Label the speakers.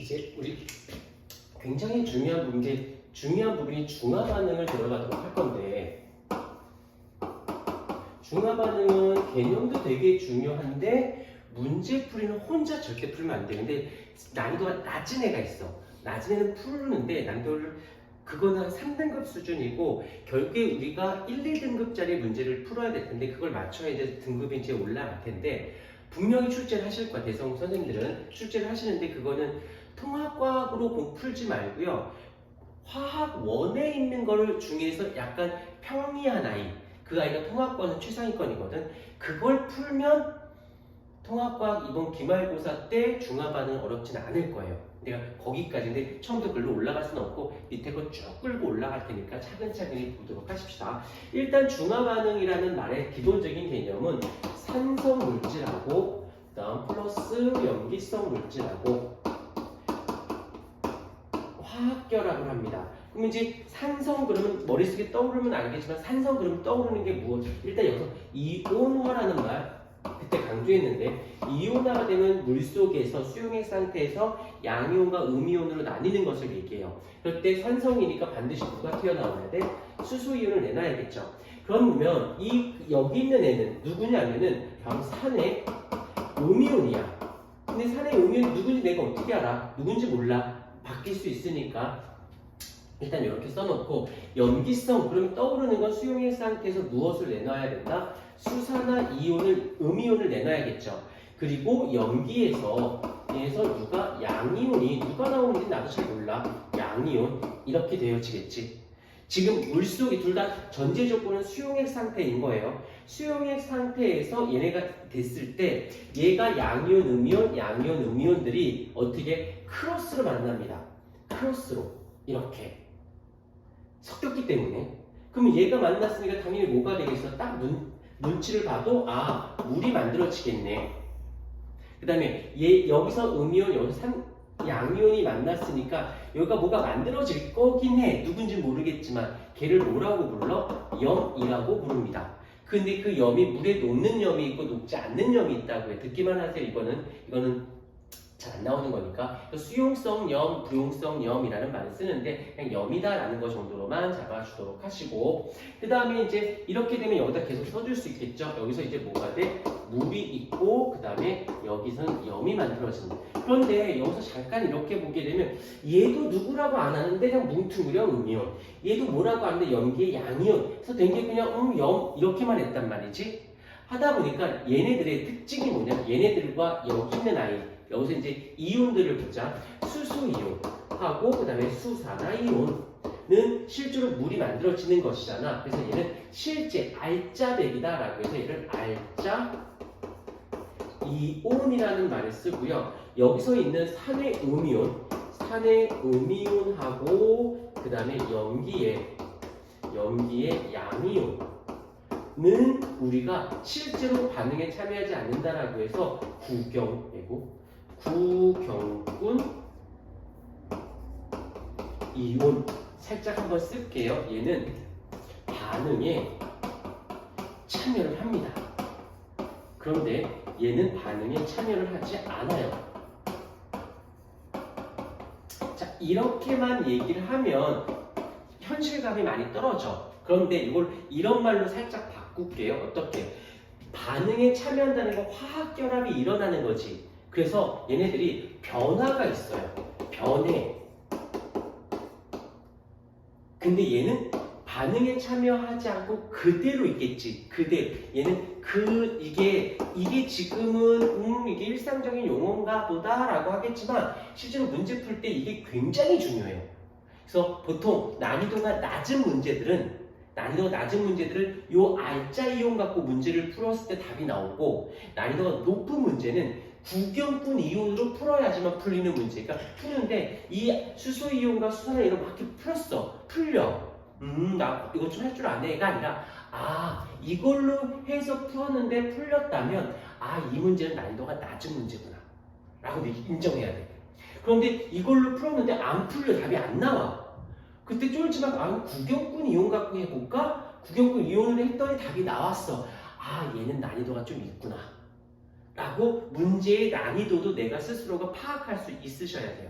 Speaker 1: 이제 우리 굉장히 중요한 문제, 중요한 부분이 중화 반응을 들어가도록 할 건데 중화 반응은 개념도 되게 중요한데 문제 풀이는 혼자 절대 풀면 안 돼. 근데 난이도가 낮은 애가 있어. 낮은 애는 푸는데 난이도를 그거는 한 3등급 수준이고 결국에 우리가 1, 2등급짜리 문제를 풀어야 될 텐데 그걸 맞춰야 이제 등급이 이제 올라갈 텐데 분명히 출제를 하실 거야 대성 선생님들은 출제를 하시는데 그거는 통합과학으로 공 풀지 말고요. 화학 원에 있는 거를 중에서 약간 평이한 아이 그 아이가 통합과는 최상위권이거든. 그걸 풀면 통합과학 이번 기말고사 때 중화 반응 어렵진 않을 거예요. 내가 거기까지인데 처음부터 글로 올라갈 수는 없고 밑에 거 쭉 끌고 올라갈 테니까 차근차근히 보도록 하십시다. 일단 중화 반응이라는 말의 기본적인 개념은 산성 물질하고 그다음 플러스 염기성 물질하고 화학 결합을 합니다. 그럼 이제 산성 그러면 머릿속에 떠오르면 알겠지만 산성 그러면 떠오르는 게 무엇? 일단 여기서 이온화라는 말 그때 강조했는데 이온화가 되면 물 속에서 수용액 상태에서 양이온과 음이온으로 나뉘는 것을 얘기해요. 그럴 때 산성이니까 반드시 누가 튀어나와야 돼? 수소이온을 내놔야겠죠. 그러면 이 여기 있는 애는 누구냐면은 바로 산의 음이온이야. 근데 산의 음이온이 누군지 내가 어떻게 알아? 누군지 몰라. 바뀔 수 있으니까 일단 이렇게 써놓고 염기성 그러면 떠오르는 건 수용액 상태에서 무엇을 내놔야 된다? 수산화 이온을 음이온을 내놔야겠죠. 그리고 염기에서 에서 누가 양이온이 누가 나오는지 나도 잘 몰라. 양이온 이렇게 되어지겠지. 지금 물속이 둘 다 전제 조건은 수용액 상태인 거예요. 수용액 상태에서 얘네가 됐을 때 얘가 양이온, 음이온, 양이온, 음이온들이 어떻게 크로스로 만납니다. 크로스로 이렇게 섞였기 때문에 그럼 얘가 만났으니까 당연히 뭐가 되겠어? 딱 눈, 눈치를 봐도 아 물이 만들어지겠네. 그 다음에 얘 여기서 음이온 여기서 산, 양이온이 만났으니까 여기가 뭐가 만들어질 거긴 해. 누군지 모르겠지만 걔를 뭐라고 불러? 염이라고 부릅니다. 근데 그 염이 물에 녹는 염이 있고 녹지 않는 염이 있다고 해. 듣기만 하세요. 이거는 이거는 잘 안 나오는 거니까 수용성 염, 부용성 염이라는 말을 쓰는데 그냥 염이다라는 것 정도로만 잡아주도록 하시고 그 다음에 이제 이렇게 되면 여기다 계속 써줄 수 있겠죠. 여기서 이제 뭐가 돼? 물이 있고 그 다음에 여기서는 염이 만들어진다. 그런데 여기서 잠깐 이렇게 보게 되면 얘도 누구라고 안 하는데 그냥 뭉퉁그려 음이온 얘도 뭐라고 하는데 염기의 양이온 그래서 된 게 그냥 음염 이렇게만 했단 말이지 하다 보니까 얘네들의 특징이 뭐냐? 얘네들과 여기 있는 아이 여기서 이제 이온들을 보자. 수소이온하고 그 다음에 수산화이온은 실제로 물이 만들어지는 것이잖아. 그래서 얘는 실제 알짜배기다라고 해서 얘를 알짜 이온이라는 말을 쓰고요. 여기서 있는 산의 음이온, 산의 음이온하고 그 다음에 염기의 염기의 양이온 은 우리가 실제로 반응에 참여하지 않는다라고 해서 구경이고 구경군 이온 살짝 한번 쓸게요. 얘는 반응에 참여를 합니다. 그런데 얘는 반응에 참여를 하지 않아요. 자, 이렇게만 얘기를 하면 현실감이 많이 떨어져. 그런데 이걸 이런 말로 살짝 바꿀게요. 어떻게? 반응에 참여한다는 건 화학 결합이 일어나는 거지. 그래서 얘네들이 변화가 있어요. 변해. 근데 얘는 반응에 참여하지 않고 그대로 있겠지. 그대로. 얘는 그 이게 이게 지금은 음 이게 일상적인 용어인가 보다라고 하겠지만 실제로 문제 풀 때 이게 굉장히 중요해요. 그래서 보통 난이도가 낮은 문제들은 난이도가 낮은 문제들은 요 알짜 이온 갖고 문제를 풀었을 때 답이 나오고 난이도가 높은 문제는 구경꾼 이온으로 풀어야지만 풀리는 문제. 그러니까 푸는데 이 수소 이온과 수산화 이온 막 이렇게 풀었어. 풀려. 음, 나 이거 좀 할 줄 아네가 아니라 아 이걸로 해서 풀었는데 풀렸다면 아 이 문제는 난이도가 낮은 문제구나 라고 인정해야 돼 그런데 이걸로 풀었는데 안 풀려 답이 안 나와 그때 쫄지만 아 구경꾼 이온 갖고 해볼까? 구경꾼 이온을 했더니 답이 나왔어. 아 얘는 난이도가 좀 있구나. 라고 문제의 난이도도 내가 스스로가 파악할 수 있으셔야 돼요